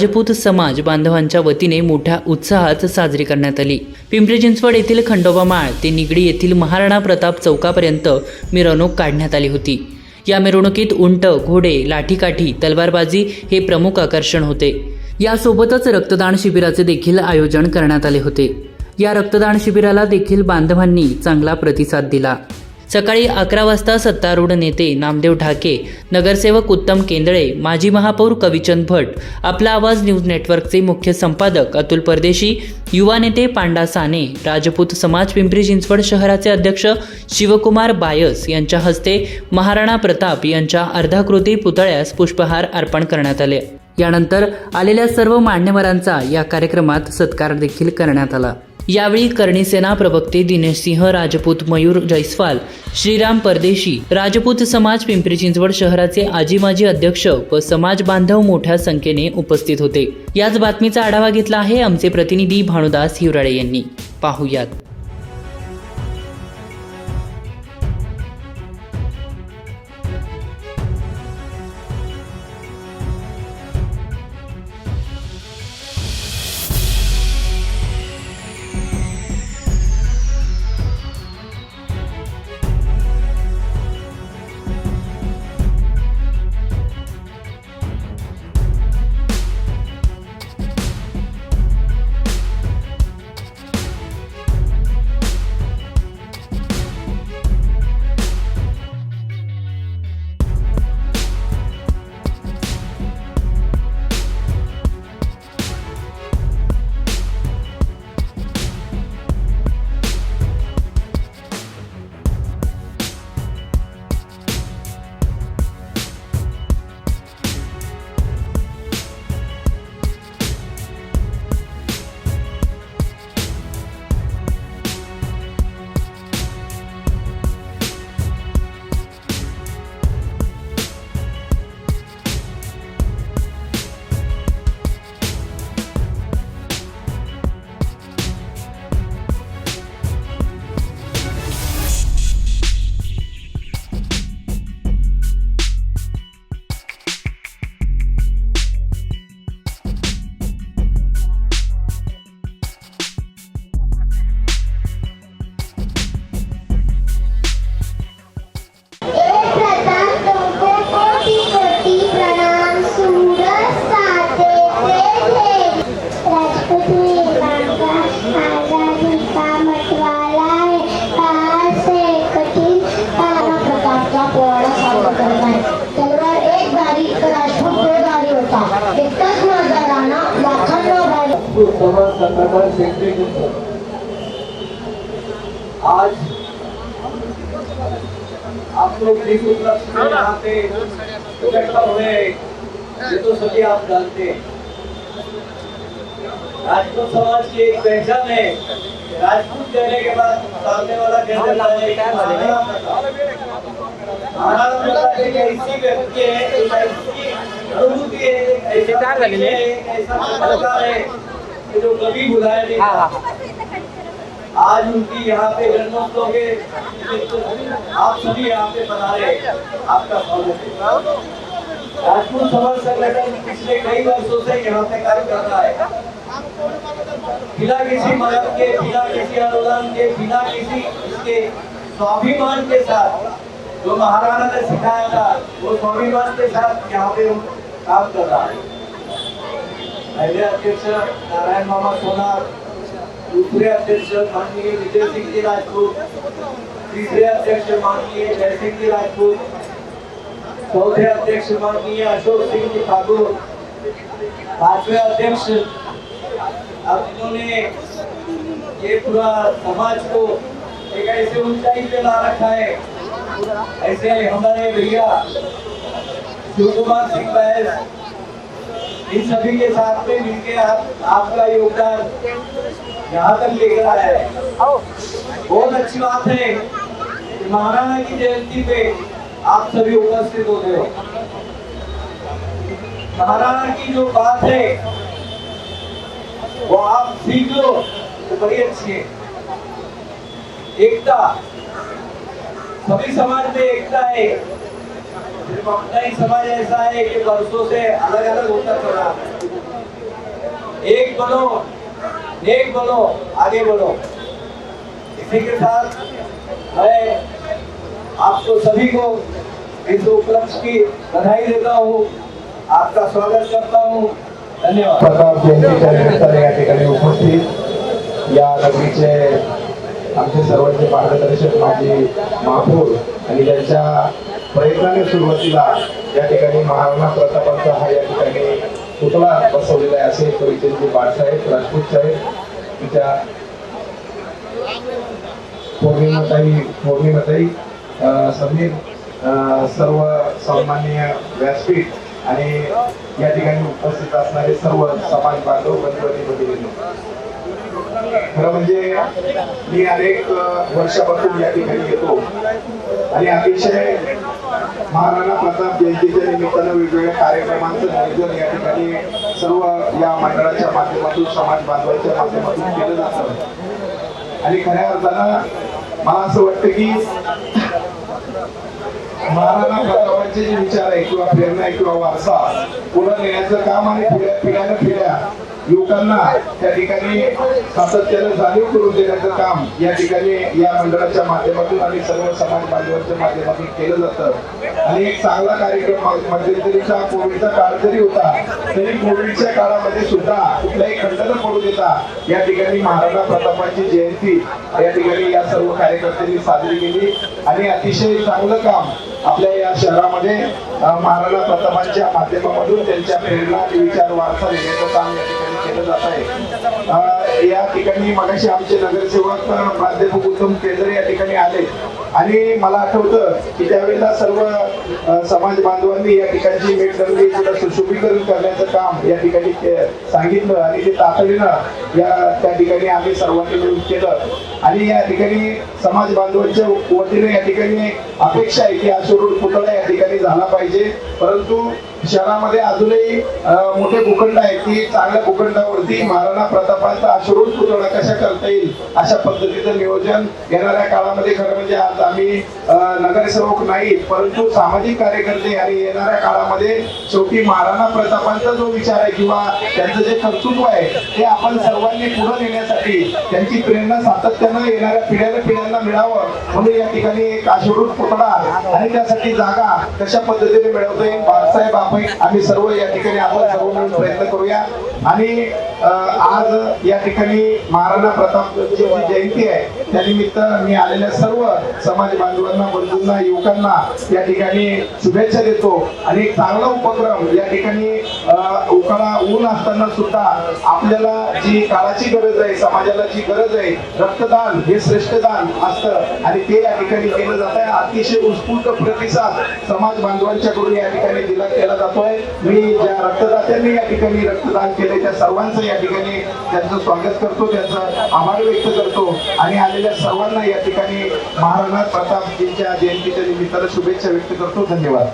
राजपूत समाज बांधवांच्या वतीने मोठ्या उत्साहात साजरी करण्यात आली. पिंपरी चिंचवड येथील खंडोबा माळ ते निगडी येथील महाराणा प्रताप चौकापर्यंत मिरवणूक काढण्यात आली होती. या मिरवणुकीत उंट घोडे लाठीकाठी तलवारबाजी हे प्रमुख आकर्षण होते. यासोबतच रक्तदान शिबिराचे देखील आयोजन करण्यात आले होते. या रक्तदान शिबिराला देखील बांधवांनी चांगला प्रतिसाद दिला. सकाळी अकरा वाजता सत्तारूढ नेते नामदेव ढाके नगरसेवक उत्तम केंदळे माजी महापौर कविचंद भट आपला आवाज न्यूज नेटवर्कचे मुख्य संपादक अतुल परदेशी युवा नेते पांडा साने राजपूत समाज पिंपरी चिंचवड शहराचे अध्यक्ष शिवकुमार बायस यांच्या हस्ते महाराणा प्रताप यांच्या अर्धाकृती पुतळ्यास पुष्पहार अर्पण करण्यात आले. यानंतर आलेल्या सर्व मान्यवरांचा या कार्यक्रमात सत्कार देखील करण्यात आला. यावेळी कर्णीसेना प्रवक्ते दिनेश सिंह राजपूत मयूर जैस्वाल श्रीराम परदेशी राजपूत समाज पिंपरी चिंचवड शहराचे आजी माजी अध्यक्ष व समाज बांधव मोठ्या संख्येने उपस्थित होते. याच बातमीचा आढावा घेतला आहे आमचे प्रतिनिधी भानुदास हिवराळे यांनी. पाहुयात. राजपूत समाज पिंपरी चिंचवड आज आप लोग जिस उपलक्ष्य में यहाँ पे इकट्ठा हुए ये तो सभी आप जानते हैं राजपूत समाज की एक पहचान है राजपूत कहने के बाद सामने वाला कह देता है ऐसी व्यक्ति है ऐसी अनुभूति है ऐसा है, कि जो कभी भुलाया नहीं जा आज उनकी यहाँ पे जन्मोत्सव के आप सभी यहाँ पे बना रहे आपका स्वागत है। राजपूत समाज संगठन पिछले कई वर्षों से यहाँ पे कार्य कर रहा है। बिना किसी मदद के बिना किसी अनुदान के बिना किसी इसके स्वाभिमान के साथ जो महाराणा ने सिखाया था वो स्वाभिमान के साथ यहाँ पे काम कर रहा है। पहले अध्यक्ष नारायण मामा सोनार, दूसरे अध्यक्ष माननीय विजय सिंह जी राजपूत, तीसरे अध्यक्ष माननीय जय सिंह जी राजपूत, चौथे अध्यक्ष माननीय अशोक सिंह जी ठाकुर, पांचवे अध्यक्ष अब इन्होंने ये पूरा समाज को एक ऐसे ऊंचाई पे ला रखा है, ऐसे हमारे भैया शिव कुमार सिंह बैस इन सभी के साथ में मिलके आप, आपका योगदान यहाँ तक लेकर आया है। बहुत अच्छी बात है महाराणा की जयंती पे आप सभी उपस्थित होते हो। महाराणा की जो बात है, वो आप सीख लो तो बड़ी अच्छी है। एकता, सभी समाज में एकता है। सिर्फ समाज ऐसा है कि वर्षों से अलग अलग होता चल। एक बनो नेक बनो आगे बढ़ो। इसी के साथ मैं आपको सभी को इस उपलक्ष्य की बधाई देता हूँ आपका स्वागत करता हूँ। धन्यवाद। प्रताप जयंतीच्या निमित्ताने या ठिकाणी उपस्थित। या नगरीचे आमचे सर्वांचे मार्गदर्शक माझे महापौर आणि त्यांच्या प्रयत्नाने सुरुवातीला या ठिकाणी महाराणा प्रतापांचा हा या ठिकाणी पुतळा बसवलेला आहे. असे परिचयचे बाळासाहेब राजपूत साहेब तिच्या पौर्णिमाताई पौर्णिमाताई समीर सर्व सन्माननीय व्यासपीठ आणि या ठिकाणी उपस्थित असणारे सर्व समाज बांधव गणपती भगिनी खरं म्हणजे मी अनेक वर्षापासून या ठिकाणी येतो आणि अतिशय महाराणा प्रताप जयंतीच्या निमित्तानं वेगवेगळ्या कार्यक्रमांचं नियोजन या ठिकाणी सर्व या मंडळाच्या माध्यमातून समाज बांधवांच्या माध्यमातून केलं जातं. आणि खऱ्या अर्थानं मला असं वाटतं की महाराणा प्रतापांचे जे विचार आहे किंवा प्रेरणा आहे किंवा वारसा पुढे नेण्याचं काम आणि पिढ्या पिढ्यानं पिढ्या युवकांना त्या ठिकाणी सातत्याने जाणीव करून देण्याचं काम या ठिकाणी या मंडळाच्या माध्यमातून आणि सर्व समाज बांधवांच्या माध्यमातून केलं जातं. आणि एक चांगला कार्यक्रम मा- मध्यंतरीचा कोविडचा काळ जरी होता तरी कोविडच्या काळामध्ये सुद्धा कुठल्याही खंड पडू देता या ठिकाणी महाराणा प्रतापांची जयंती या ठिकाणी या सर्व कार्यकर्त्यांनी साजरी केली. आणि अतिशय चांगलं काम आपल्या या शहरामध्ये महाराणा प्रतापांच्या माध्यमामधून त्यांच्या प्रेरणा विचार वारसा देण्याचं काम या ठिकाणी केलं जात आहे. या ठिकाणी मगाशी आमचे नगरसेवक प्राध्यापक उत्तम केंद्र या ठिकाणी आले. आणि मला आठवतं की त्यावेळेला सर्व समाज बांधवांनी या ठिकाणची मेटरंगी सुशोभीकरण करण्याचं काम या ठिकाणी सांगितलं आणि ते तातडीनं या त्या ठिकाणी आम्ही सर्वांनी मिळून केलं. आणि या ठिकाणी समाज बांधवांच्या वतीने या ठिकाणी अपेक्षा आहे की अशोरूढ पुतळा या ठिकाणी झाला पाहिजे. परंतु शहरामध्ये अजूनही मोठे भूखंड आहेत की चांगल्या भूखंडावरती महाराणा प्रतापांचा अश्रुत पुतळा कशा करता येईल अशा पद्धतीचं नियोजन येणाऱ्या काळामध्ये खरं म्हणजे आज आम्ही नगरसेवक नाहीत परंतु सामाजिक कार्यकर्ते आणि येणाऱ्या काळामध्ये शेवटी महाराणा प्रतापांचा जो विचार आहे किंवा त्यांचं जे कर्तृत्व आहे ते आपण सर्वांनी पुढे नेण्यासाठी त्यांची प्रेरणा सातत्यानं येणाऱ्या पिढ्याला पिढ्यांना मिळावं म्हणून या ठिकाणी एक आशुरूढ पुतळा आणि त्यासाठी जागा कशा पद्धतीने मिळवता येईल आपण आम्ही सर्व या ठिकाणी आपण सर्व मिळून प्रयत्न करूया. आणि आज या ठिकाणी महाराणा प्रतापची जयंती आहे त्यानिमित्त मी आलेल्या सर्व समाज बांधवांना बंधूंना युवकांना या ठिकाणी शुभेच्छा देतो. आणि एक चांगला उपक्रम या ठिकाणी अं, ऊन असताना सुद्धा आपल्याला जी काळाची गरज आहे समाजाला जी गरज आहे रक्तदान हे श्रेष्ठ दान असतं. आणि ते या ठिकाणी केलं जात आहे अतिशय उत्स्फूर्त प्रतिसाद समाज बांधवांच्याकडून या ठिकाणी दिला केला जातोय. मी ज्या रक्तदात्यांनी या ठिकाणी रक्तदान केले त्या सर्वांचं या ठिकाणी त्यांचं स्वागत करतो त्यांचं आभार व्यक्त करतो. आणि आलेल्या सर्वांना या ठिकाणी महाराणा प्रतापजींच्या जयंतीच्या निमित्तानं शुभेच्छा व्यक्त करतो. धन्यवाद.